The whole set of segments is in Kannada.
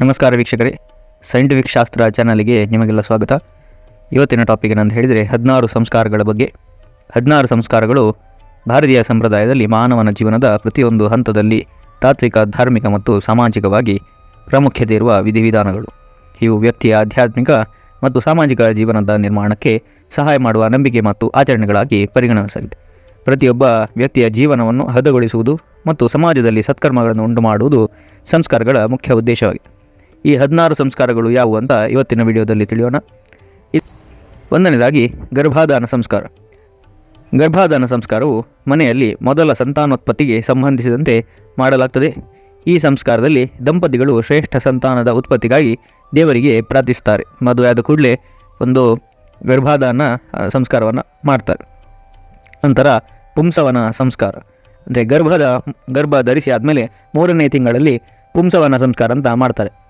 ನಮಸ್ಕಾರ ವೀಕ್ಷಕರೇ. ಸೈಂಟಿಫಿಕ್ ಶಾಸ್ತ್ರ ಚಾನಲ್ಗೆ ನಿಮಗೆಲ್ಲ ಸ್ವಾಗತ. ಇವತ್ತಿನ ಟಾಪಿಕ್ ಏನಂತ ಹೇಳಿದರೆ ಹದಿನಾರು ಸಂಸ್ಕಾರಗಳ ಬಗ್ಗೆ. ಹದಿನಾರು ಸಂಸ್ಕಾರಗಳು ಭಾರತೀಯ ಸಂಪ್ರದಾಯದಲ್ಲಿ ಮಾನವನ ಜೀವನದ ಪ್ರತಿಯೊಂದು ಹಂತದಲ್ಲಿ ತಾತ್ವಿಕ, ಧಾರ್ಮಿಕ ಮತ್ತು ಸಾಮಾಜಿಕವಾಗಿ ಪ್ರಾಮುಖ್ಯತೆ ಇರುವ ವಿಧಿವಿಧಾನಗಳು. ಇವು ವ್ಯಕ್ತಿಯ ಆಧ್ಯಾತ್ಮಿಕ ಮತ್ತು ಸಾಮಾಜಿಕ ಜೀವನದ ನಿರ್ಮಾಣಕ್ಕೆ ಸಹಾಯ ಮಾಡುವ ನಂಬಿಕೆ ಮತ್ತು ಆಚರಣೆಗಳಾಗಿ ಪರಿಗಣಿಸಲಾಗಿದೆ. ಪ್ರತಿಯೊಬ್ಬ ವ್ಯಕ್ತಿಯ ಜೀವನವನ್ನು ಹದಗೊಳಿಸುವುದು ಮತ್ತು ಸಮಾಜದಲ್ಲಿ ಸತ್ಕರ್ಮಗಳನ್ನು ಉಂಟು ಮಾಡುವುದು ಸಂಸ್ಕಾರಗಳ ಮುಖ್ಯ ಉದ್ದೇಶವಾಗಿದೆ. ಈ ಹದಿನಾರು ಸಂಸ್ಕಾರಗಳು ಯಾವುವು ಅಂತ ಇವತ್ತಿನ ವಿಡಿಯೋದಲ್ಲಿ ತಿಳಿಯೋಣ. ಒಂದನೇದಾಗಿ ಗರ್ಭಾಧಾನ ಸಂಸ್ಕಾರ. ಗರ್ಭಾಧಾನ ಸಂಸ್ಕಾರವು ಮನೆಯಲ್ಲಿ ಮೊದಲ ಸಂತಾನೋತ್ಪತ್ತಿಗೆ ಸಂಬಂಧಿಸಿದಂತೆ ಮಾಡಲಾಗ್ತದೆ. ಈ ಸಂಸ್ಕಾರದಲ್ಲಿ ದಂಪತಿಗಳು ಶ್ರೇಷ್ಠ ಸಂತಾನದ ಉತ್ಪತ್ತಿಗಾಗಿ ದೇವರಿಗೆ ಪ್ರಾರ್ಥಿಸ್ತಾರೆ ಮದುವೆ ಆದ ಕೂಡಲೇ ಒಂದು ಗರ್ಭಾಧಾನ ಸಂಸ್ಕಾರವನ್ನು ಮಾಡ್ತಾರೆ. ನಂತರ ಪುಂಸವನ ಸಂಸ್ಕಾರ. ಅಂದರೆ ಗರ್ಭದ, ಗರ್ಭ ಧರಿಸಿ ಆದಮೇಲೆ ಮೂರನೇ ತಿಂಗಳಲ್ಲಿ ಪುಂಸವನ ಸಂಸ್ಕಾರ ಅಂತ ಮಾಡ್ತಾರೆ.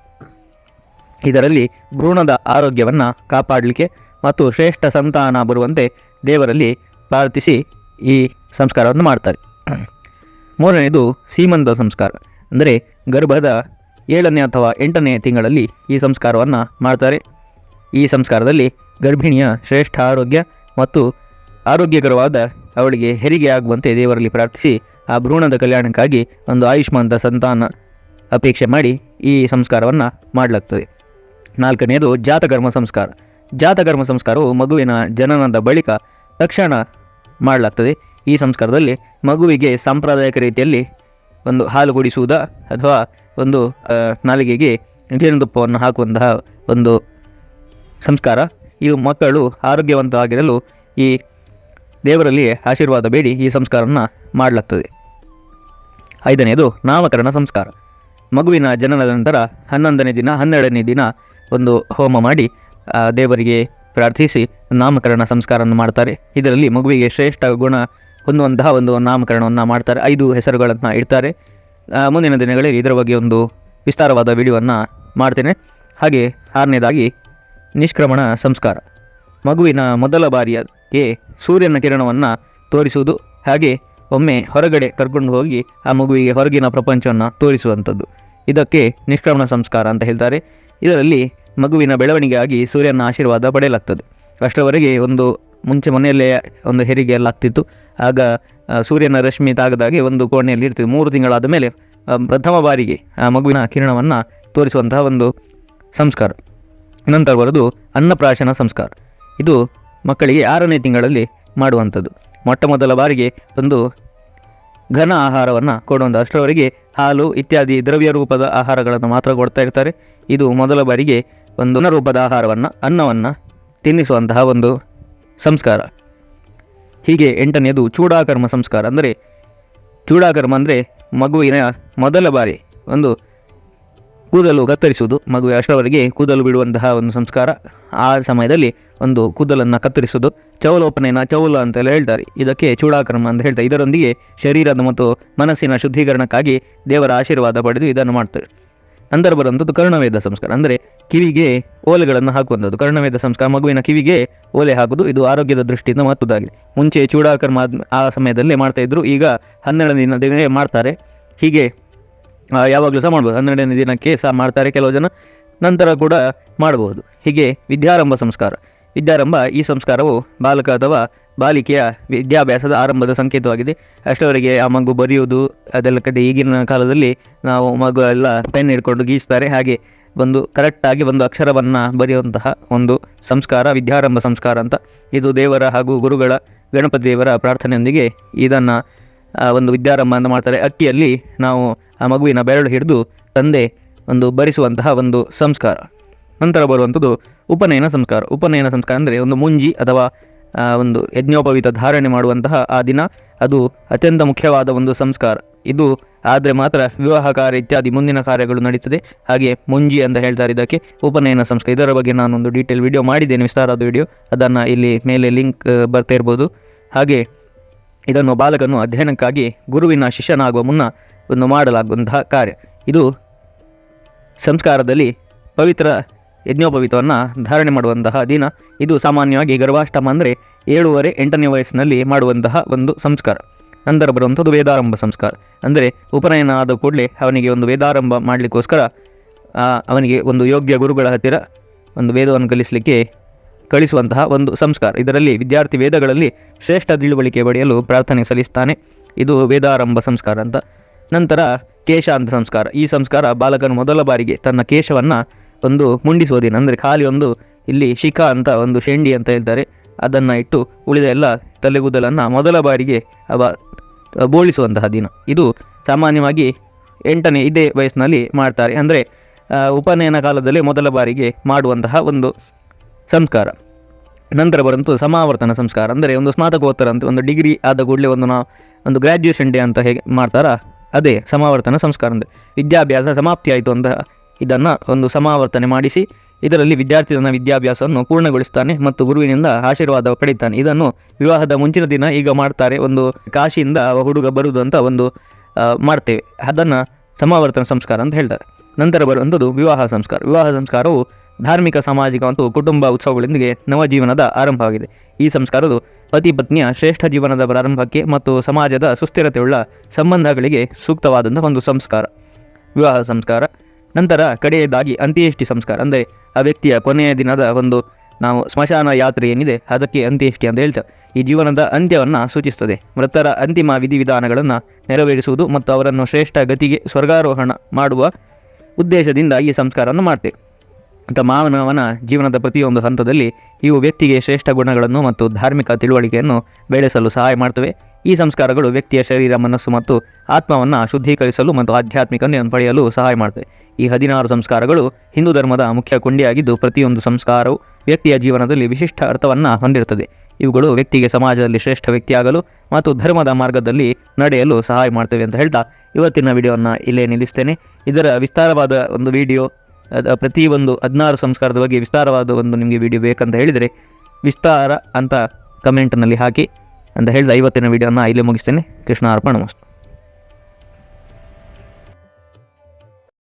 ಇದರಲ್ಲಿ ಭ್ರೂಣದ ಆರೋಗ್ಯವನ್ನು ಕಾಪಾಡಲಿಕ್ಕೆ ಮತ್ತು ಶ್ರೇಷ್ಠ ಸಂತಾನ ಬರುವಂತೆ ದೇವರಲ್ಲಿ ಪ್ರಾರ್ಥಿಸಿ ಈ ಸಂಸ್ಕಾರವನ್ನು ಮಾಡ್ತಾರೆ. ಮೂರನೆಯದು ಸೀಮಂತ ಸಂಸ್ಕಾರ, ಅಂದರೆ ಗರ್ಭದ ಏಳನೇ ಅಥವಾ ಎಂಟನೇ ತಿಂಗಳಲ್ಲಿ ಈ ಸಂಸ್ಕಾರವನ್ನು ಮಾಡ್ತಾರೆ. ಈ ಸಂಸ್ಕಾರದಲ್ಲಿ ಗರ್ಭಿಣಿಯ ಶ್ರೇಷ್ಠ ಆರೋಗ್ಯ ಮತ್ತು ಆರೋಗ್ಯಕರವಾದ ಅವಳಿಗೆ ಹೆರಿಗೆ ಆಗುವಂತೆ ದೇವರಲ್ಲಿ ಪ್ರಾರ್ಥಿಸಿ ಆ ಭ್ರೂಣದ ಕಲ್ಯಾಣಕ್ಕಾಗಿ ಒಂದು ಆಯುಷ್ಮಾಂತ ಸಂತಾನ ಅಪೇಕ್ಷೆ ಮಾಡಿ ಈ ಸಂಸ್ಕಾರವನ್ನು ಮಾಡಲಾಗ್ತದೆ. ನಾಲ್ಕನೆಯದು ಜಾತಕರ್ಮ ಸಂಸ್ಕಾರ. ಜಾತಕರ್ಮ ಸಂಸ್ಕಾರವು ಮಗುವಿನ ಜನನದ ಬಳಿಕ ತಕ್ಷಣ ಮಾಡಲಾಗ್ತದೆ. ಈ ಸಂಸ್ಕಾರದಲ್ಲಿ ಮಗುವಿಗೆ ಸಾಂಪ್ರದಾಯಿಕ ರೀತಿಯಲ್ಲಿ ಒಂದು ಹಾಲು ಕುಡಿಸುವುದ ಅಥವಾ ಒಂದು ನಾಲಿಗೆಗೆ ಜೇನುತುಪ್ಪವನ್ನು ಹಾಕುವಂತಹ ಒಂದು ಸಂಸ್ಕಾರ. ಇವು ಮಕ್ಕಳು ಆರೋಗ್ಯವಂತವಾಗಿರಲು ಈ ದೇವರಲ್ಲಿ ಆಶೀರ್ವಾದ ಬೇಡಿ ಈ ಸಂಸ್ಕಾರವನ್ನು ಮಾಡಲಾಗ್ತದೆ. ಐದನೆಯದು ನಾಮಕರಣ ಸಂಸ್ಕಾರ. ಮಗುವಿನ ಜನನದ ನಂತರ ಹನ್ನೊಂದನೇ ದಿನ, ಹನ್ನೆರಡನೇ ದಿನ ಒಂದು ಹೋಮ ಮಾಡಿ ದೇವರಿಗೆ ಪ್ರಾರ್ಥಿಸಿ ನಾಮಕರಣ ಸಂಸ್ಕಾರವನ್ನು ಮಾಡ್ತಾರೆ. ಇದರಲ್ಲಿ ಮಗುವಿಗೆ ಶ್ರೇಷ್ಠ ಗುಣ ಹೊಂದುವಂತಹ ಒಂದು ನಾಮಕರಣವನ್ನು ಮಾಡ್ತಾರೆ. ಐದು ಹೆಸರುಗಳನ್ನು ಇಡ್ತಾರೆ. ಮುಂದಿನ ದಿನಗಳಲ್ಲಿ ಇದರ ಬಗ್ಗೆ ಒಂದು ವಿಸ್ತಾರವಾದ ವಿಡಿಯೋವನ್ನು ಮಾಡ್ತೇನೆ. ಹಾಗೆ ಆರನೇದಾಗಿ, ನಿಷ್ಕ್ರಮಣ ಸಂಸ್ಕಾರ. ಮಗುವಿನ ಮೊದಲ ಬಾರಿಯಗೆ ಸೂರ್ಯನ ಕಿರಣವನ್ನು ತೋರಿಸುವುದು, ಹಾಗೆ ಒಮ್ಮೆ ಹೊರಗಡೆ ಕರ್ಕೊಂಡು ಹೋಗಿ ಆ ಮಗುವಿಗೆ ಹೊರಗಿನ ಪ್ರಪಂಚವನ್ನು ತೋರಿಸುವಂಥದ್ದು. ಇದಕ್ಕೆ ನಿಷ್ಕ್ರಮಣ ಸಂಸ್ಕಾರ ಅಂತ ಹೇಳ್ತಾರೆ. ಇದರಲ್ಲಿ ಮಗುವಿನ ಬೆಳವಣಿಗೆಯಾಗಿ ಸೂರ್ಯನ ಆಶೀರ್ವಾದ ಪಡೆಯಲಾಗ್ತದೆ. ಅಷ್ಟರವರೆಗೆ ಒಂದು ಮುಂಚೆ ಮನೆಯಲ್ಲೇ ಒಂದು ಹೆರಿಗೆ ಎಲ್ಲ ಆಗ್ತಿತ್ತು. ಆಗ ಸೂರ್ಯನ ರಶ್ಮಿ ತಾಗದಾಗೆ ಒಂದು ಕೋಣೆಯಲ್ಲಿ ಇರ್ತಿತ್ತು ಮೂರು ತಿಂಗಳಾದ ಮೇಲೆ ಪ್ರಥಮ ಬಾರಿಗೆ, ಆ, ಮಗುವಿನ ಕಿರಣವನ್ನು ತೋರಿಸುವಂತಹ ಒಂದು ಸಂಸ್ಕಾರ. ನಂತರ ಬರೋದು ಅನ್ನಪ್ರಾಶನ ಸಂಸ್ಕಾರ. ಇದು ಮಕ್ಕಳಿಗೆ ಆರನೇ ತಿಂಗಳಲ್ಲಿ ಮಾಡುವಂಥದ್ದು. ಮೊಟ್ಟ ಮೊದಲ ಬಾರಿಗೆ ಒಂದು ಘನ ಆಹಾರವನ್ನು ಕೊಡುವಂಥ ಅಷ್ಟರವರೆಗೆ ಹಾಲು ಇತ್ಯಾದಿ ದ್ರವ್ಯ ರೂಪದ ಆಹಾರಗಳನ್ನು ಮಾತ್ರ ಕೊಡ್ತಾ ಇರ್ತಾರೆ. ಇದು ಮೊದಲ ಬಾರಿಗೆ ಒಂದು ರೂಪದ ಆಹಾರವನ್ನು, ಅನ್ನವನ್ನು ತಿನ್ನಿಸುವಂತಹ ಒಂದು ಸಂಸ್ಕಾರ. ಹೀಗೆ ಎಂಟನೆಯದು ಚೂಡಾಕರ್ಮ ಸಂಸ್ಕಾರ. ಅಂದರೆ ಚೂಡಾಕರ್ಮ ಅಂದರೆ ಮಗುವಿನ ಮೊದಲ ಬಾರಿ ಒಂದು ಕೂದಲು ಕತ್ತರಿಸುವುದು, ಮಗುವೆ ಅಷ್ಟರವರೆಗೆ ಕೂದಲು ಬಿಡುವಂತಹ ಒಂದು ಸಂಸ್ಕಾರ. ಆ ಸಮಯದಲ್ಲಿ ಒಂದು ಕೂದಲನ್ನು ಕತ್ತರಿಸುವುದು. ಚೌಲೋಪನೆಯನ್ನು ಚೌಲ ಅಂತೆಲ್ಲ ಹೇಳ್ತಾರೆ. ಇದಕ್ಕೆ ಚೂಡಾಕರ್ಮ ಅಂತ ಹೇಳ್ತಾರೆ. ಇದರೊಂದಿಗೆ ಶರೀರದ ಮತ್ತು ಮನಸ್ಸಿನ ಶುದ್ಧೀಕರಣಕ್ಕಾಗಿ ದೇವರ ಆಶೀರ್ವಾದ ಪಡೆದು ಇದನ್ನು ಮಾಡ್ತಾರೆ. ನಂತರ ಬರುವಂಥದ್ದು ಕರ್ಣವೇದ ಸಂಸ್ಕಾರ. ಅಂದರೆ ಕಿವಿಗೆ ಓಲೆಗಳನ್ನು ಹಾಕುವಂಥದ್ದು. ಕರ್ಣವೇದ ಸಂಸ್ಕಾರ ಮಗುವಿನ ಕಿವಿಗೆ ಓಲೆ ಹಾಕುವುದು. ಇದು ಆರೋಗ್ಯದ ದೃಷ್ಟಿಯಿಂದ ಮಹತ್ವದಾಗಿದೆ ಮುಂಚೆ ಚೂಡಾಕರ್ಮ ಆ ಸಮಯದಲ್ಲೇ ಮಾಡ್ತಾ ಇದ್ರು. ಈಗ ಹನ್ನೆರಡನೇ ದಿನದೇ ಮಾಡ್ತಾರೆ. ಹೀಗೆ ಯಾವಾಗಲೂ ಸಹ ಮಾಡ್ಬೋದು. ಹನ್ನೆರಡನೇ ದಿನಕ್ಕೆ ಸಹ ಮಾಡ್ತಾರೆ ಕೆಲವು ಜನ. ನಂತರ ಕೂಡ ಮಾಡಬಹುದು ಹೀಗೆ ವಿದ್ಯಾರಂಭ ಸಂಸ್ಕಾರ. ವಿದ್ಯಾರಂಭ ಈ ಸಂಸ್ಕಾರವು ಬಾಲಕ ಅಥವಾ ಬಾಲಿಕೆಯ ವಿದ್ಯಾಭ್ಯಾಸದ ಆರಂಭದ ಸಂಕೇತವಾಗಿದೆ. ಅಷ್ಟವರೆಗೆ ಆ ಮಗು ಬರೆಯುವುದು, ಅದೆಲ್ಲ ಕಡೆ ಈಗಿನ ಕಾಲದಲ್ಲಿ ನಾವು ಮಗು ಎಲ್ಲ ಪೆನ್ ಹಿಡ್ಕೊಂಡು ಗೀಸ್ತಾರೆ. ಹಾಗೆ ಒಂದು ಕರೆಕ್ಟಾಗಿ ಒಂದು ಅಕ್ಷರವನ್ನು ಬರೆಯುವಂತಹ ಒಂದು ಸಂಸ್ಕಾರ, ವಿದ್ಯಾರಂಭ ಸಂಸ್ಕಾರ ಅಂತ. ಇದು ದೇವರ ಹಾಗೂ ಗುರುಗಳ, ಗಣಪತಿ ದೇವರ ಪ್ರಾರ್ಥನೆಯೊಂದಿಗೆ ಇದನ್ನು ಒಂದು ವಿದ್ಯಾರಂಭ ಅಂತ ಮಾಡ್ತಾರೆ. ಅಕ್ಕಿಯಲ್ಲಿ ನಾವು ಆ ಮಗುವಿನ ಬೆರಳು ಹಿಡಿದು ತಂದೆ ಒಂದು ಭರಿಸುವಂತಹ ಒಂದು ಸಂಸ್ಕಾರ. ನಂತರ ಬರುವಂಥದ್ದು ಉಪನಯನ ಸಂಸ್ಕಾರ. ಉಪನಯನ ಸಂಸ್ಕಾರ ಅಂದರೆ ಒಂದು ಮುಂಜಿ ಅಥವಾ ಒಂದು ಯಜ್ಞೋಪವೀತ ಧಾರಣೆ ಮಾಡುವಂತಹ ಆ ದಿನ. ಅದು ಅತ್ಯಂತ ಮುಖ್ಯವಾದ ಒಂದು ಸಂಸ್ಕಾರ. ಇದು ಆದರೆ ಮಾತ್ರ ವಿವಾಹ ಕಾರ್ಯ ಇತ್ಯಾದಿ ಮುಂದಿನ ಕಾರ್ಯಗಳು ನಡೀತದೆ. ಹಾಗೆ ಮುಂಜಿ ಅಂತ ಹೇಳ್ತಾರೆ ಇದಕ್ಕೆ ಉಪನಯನ ಸಂಸ್ಕಾರ. ಇದರ ಬಗ್ಗೆ ನಾನೊಂದು ಡೀಟೇಲ್ ವಿಡಿಯೋ ಮಾಡಿದ್ದೇನೆ. ವಿಸ್ತಾರವಾದ ವಿಡಿಯೋ ಅದನ್ನು ಇಲ್ಲಿ ಮೇಲೆ ಲಿಂಕ್ ಬರ್ತಾ ಇರ್ಬೋದು. ಹಾಗೆ ಇದನ್ನು ಬಾಲಕನು ಅಧ್ಯಯನಕ್ಕಾಗಿ ಗುರುವಿನ ಶಿಷ್ಯನಾಗುವ ಮುನ್ನ ಒಂದು ಮಾಡಲಾಗುವಂತಹ ಕಾರ್ಯ. ಇದು ಸಂಸ್ಕಾರದಲ್ಲಿ ಪವಿತ್ರ ಯಜ್ಞೋಪವಿತವನ್ನು ಧಾರಣೆ ಮಾಡುವಂತಹ ದಿನ. ಇದು ಸಾಮಾನ್ಯವಾಗಿ ಗರ್ಭಾಷ್ಟಮ ಅಂದರೆ ಏಳುವರೆ ಎಂಟನೇ ವಯಸ್ಸಿನಲ್ಲಿ ಮಾಡುವಂತಹ ಒಂದು ಸಂಸ್ಕಾರ. ನಂತರ ಬರುವಂಥದ್ದು ವೇದಾರಂಭ ಸಂಸ್ಕಾರ. ಅಂದರೆ ಉಪನಯನ ಆದ ಕೂಡಲೇ ಅವನಿಗೆ ಒಂದು ವೇದಾರಂಭ ಮಾಡಲಿಕ್ಕೋಸ್ಕರ ಅವನಿಗೆ ಒಂದು ಯೋಗ್ಯ ಗುರುಗಳ ಹತ್ತಿರ ಒಂದು ವೇದವನ್ನು ಕಲಿಸಲಿಕ್ಕೆ ಕಳಿಸುವಂತಹ ಒಂದು ಸಂಸ್ಕಾರ. ಇದರಲ್ಲಿ ವಿದ್ಯಾರ್ಥಿ ವೇದಗಳಲ್ಲಿ ಶ್ರೇಷ್ಠ ತಿಳುವಳಿಕೆ ಪಡೆಯಲು ಪ್ರಾರ್ಥನೆ ಸಲ್ಲಿಸ್ತಾನೆ. ಇದು ವೇದಾರಂಭ ಸಂಸ್ಕಾರ ಅಂತ. ನಂತರ ಕೇಶಾಂತ ಸಂಸ್ಕಾರ. ಈ ಸಂಸ್ಕಾರ ಬಾಲಕನು ಮೊದಲ ಬಾರಿಗೆ ತನ್ನ ಕೇಶವನ್ನು ಒಂದು ಮುಂಡಿಸುವ ದಿನ ಅಂದರೆ ಖಾಲಿ ಒಂದು ಇಲ್ಲಿ ಶಿಖಾ ಅಂತ ಒಂದು ಶೆಂಡಿ ಅಂತ ಹೇಳ್ತಾರೆ. ಅದನ್ನು ಇಟ್ಟು ಉಳಿದ ಎಲ್ಲ ತಲೆಗೂದಲನ್ನು ಮೊದಲ ಬಾರಿಗೆ ಅವ ಬೋಳಿಸುವಂತಹ ದಿನ. ಇದು ಸಾಮಾನ್ಯವಾಗಿ ಎಂಟನೇ ಇದೇ ವಯಸ್ಸಿನಲ್ಲಿ ಮಾಡ್ತಾರೆ. ಅಂದರೆ ಉಪನಯನ ಕಾಲದಲ್ಲಿ ಮೊದಲ ಬಾರಿಗೆ ಮಾಡುವಂತಹ ಒಂದು ಸಂಸ್ಕಾರ. ನಂತರ ಬರಂತು ಸಮಾವರ್ತನ ಸಂಸ್ಕಾರ. ಅಂದರೆ ಒಂದು ಸ್ನಾತಕೋತ್ತರ ಅಂತ, ಒಂದು ಡಿಗ್ರಿ ಆದ ಕೂಡಲೇ ಒಂದು ನಾವು ಒಂದು ಗ್ರ್ಯಾಜುಯೇಷನ್ ಡೇ ಅಂತ ಹೇಗೆ ಮಾಡ್ತಾರಾ? ಅದೇ ಸಮಾವರ್ತನ ಸಂಸ್ಕಾರ ಅಂದರೆ ವಿದ್ಯಾಭ್ಯಾಸ ಸಮಾಪ್ತಿ ಆಯಿತು ಅಂತ ಇದನ್ನು ಒಂದು ಸಮಾವರ್ತನೆ ಮಾಡಿಸಿ, ಇದರಲ್ಲಿ ವಿದ್ಯಾರ್ಥಿ ತನ್ನ ವಿದ್ಯಾಭ್ಯಾಸವನ್ನು ಪೂರ್ಣಗೊಳಿಸ್ತಾನೆ ಮತ್ತು ಗುರುವಿನಿಂದ ಆಶೀರ್ವಾದ ಪಡೆಯುತ್ತಾನೆ. ಇದನ್ನು ವಿವಾಹದ ಮುಂಚಿನ ದಿನ ಈಗ ಮಾಡ್ತಾರೆ. ಒಂದು ಕಾಶಿಯಿಂದ ಹುಡುಗ ಬರುವುದು ಅಂತ ಒಂದು ಮಾಡ್ತೇವೆ. ಅದನ್ನು ಸಮಾವರ್ತನ ಸಂಸ್ಕಾರ ಅಂತ ಹೇಳ್ತಾರೆ. ನಂತರ ಬರುವಂಥದ್ದು ವಿವಾಹ ಸಂಸ್ಕಾರ. ವಿವಾಹ ಸಂಸ್ಕಾರವು ಧಾರ್ಮಿಕ, ಸಾಮಾಜಿಕ ಮತ್ತು ಕುಟುಂಬ ಉತ್ಸವಗಳೊಂದಿಗೆ ನವಜೀವನದ ಆರಂಭವಾಗಿದೆ. ಈ ಸಂಸ್ಕಾರವು ಪತಿ ಪತ್ನಿಯ ಶ್ರೇಷ್ಠ ಜೀವನದ ಪ್ರಾರಂಭಕ್ಕೆ ಮತ್ತು ಸಮಾಜದ ಸುಸ್ಥಿರತೆಯುಳ್ಳ ಸಂಬಂಧಗಳಿಗೆ ಸೂಕ್ತವಾದಂಥ ಒಂದು ಸಂಸ್ಕಾರ. ವಿವಾಹ ಸಂಸ್ಕಾರ. ನಂತರ ಕಡೆಯದಾಗಿ ಅಂತ್ಯೇಷ್ಟಿ ಸಂಸ್ಕಾರ ಅಂದರೆ ಆ ವ್ಯಕ್ತಿಯ ಕೊನೆಯ ದಿನದ ಒಂದು ನಾವು ಸ್ಮಶಾನ ಯಾತ್ರೆ ಏನಿದೆ, ಅದಕ್ಕೆ ಅಂತ್ಯೇಷ್ಟಿ ಅಂತ ಹೇಳ್ತಾರೆ ಈ ಜೀವನದ ಅಂತ್ಯವನ್ನು ಸೂಚಿಸ್ತದೆ. ಮೃತರ ಅಂತಿಮ ವಿಧಿವಿಧಾನಗಳನ್ನು ನೆರವೇರಿಸುವುದು ಮತ್ತು ಅವರನ್ನು ಶ್ರೇಷ್ಠ ಗತಿಗೆ ಸ್ವರ್ಗಾರೋಹಣ ಮಾಡುವ ಉದ್ದೇಶದಿಂದ ಈ ಸಂಸ್ಕಾರವನ್ನು ಮಾಡ್ತೇವೆ. ಅಂತ ಮಾನವನ ಜೀವನದ ಪ್ರತಿಯೊಂದು ಹಂತದಲ್ಲಿ ಇವು ವ್ಯಕ್ತಿಗೆ ಶ್ರೇಷ್ಠ ಗುಣಗಳನ್ನು ಮತ್ತು ಧಾರ್ಮಿಕ ತಿಳುವಳಿಕೆಯನ್ನು ಬೆಳೆಸಲು ಸಹಾಯ ಮಾಡ್ತವೆ. ಈ ಸಂಸ್ಕಾರಗಳು ವ್ಯಕ್ತಿಯ ಶರೀರ, ಮನಸ್ಸು ಮತ್ತು ಆತ್ಮವನ್ನು ಶುದ್ಧೀಕರಿಸಲು ಮತ್ತು ಆಧ್ಯಾತ್ಮಿಕ ಪಡೆಯಲು ಸಹಾಯ ಮಾಡ್ತವೆ. ಈ ಹದಿನಾರು ಸಂಸ್ಕಾರಗಳು ಹಿಂದೂ ಧರ್ಮದ ಮುಖ್ಯ ಕೊಂಡಿಯಾಗಿದ್ದು, ಪ್ರತಿಯೊಂದು ಸಂಸ್ಕಾರವು ವ್ಯಕ್ತಿಯ ಜೀವನದಲ್ಲಿ ವಿಶಿಷ್ಟ ಅರ್ಥವನ್ನು ಹೊಂದಿರುತ್ತದೆ. ಇವುಗಳು ವ್ಯಕ್ತಿಗೆ ಸಮಾಜದಲ್ಲಿ ಶ್ರೇಷ್ಠ ವ್ಯಕ್ತಿಯಾಗಲು ಮತ್ತು ಧರ್ಮದ ಮಾರ್ಗದಲ್ಲಿ ನಡೆಯಲು ಸಹಾಯ ಮಾಡ್ತವೆ ಅಂತ ಹೇಳ್ತಾ ಇವತ್ತಿನ ವಿಡಿಯೋವನ್ನು ಇಲ್ಲೇ ನಿಲ್ಲಿಸ್ತೇನೆ. ಇದರ ವಿಸ್ತಾರವಾದ ಒಂದು ವಿಡಿಯೋ ಪ್ರತಿ ಒಂದು ಹದಿನಾರು ಸಂಸ್ಕಾರದ ಬಗ್ಗೆ ವಿಸ್ತಾರವಾದ ಒಂದು ನಿಮಗೆ ವಿಡಿಯೋ ಬೇಕಂತ ಹೇಳಿದರೆ ವಿಸ್ತಾರ ಅಂತ ಕಮೆಂಟ್ನಲ್ಲಿ ಹಾಕಿ ಅಂತ ಹೇಳಿದ ಐವತ್ತಿನ ವಿಡಿಯೋನ ಇಲ್ಲೇ ಮುಗಿಸ್ತೇನೆ. ಕೃಷ್ಣ ಅರ್ಪಣ ಮಸ್ತು.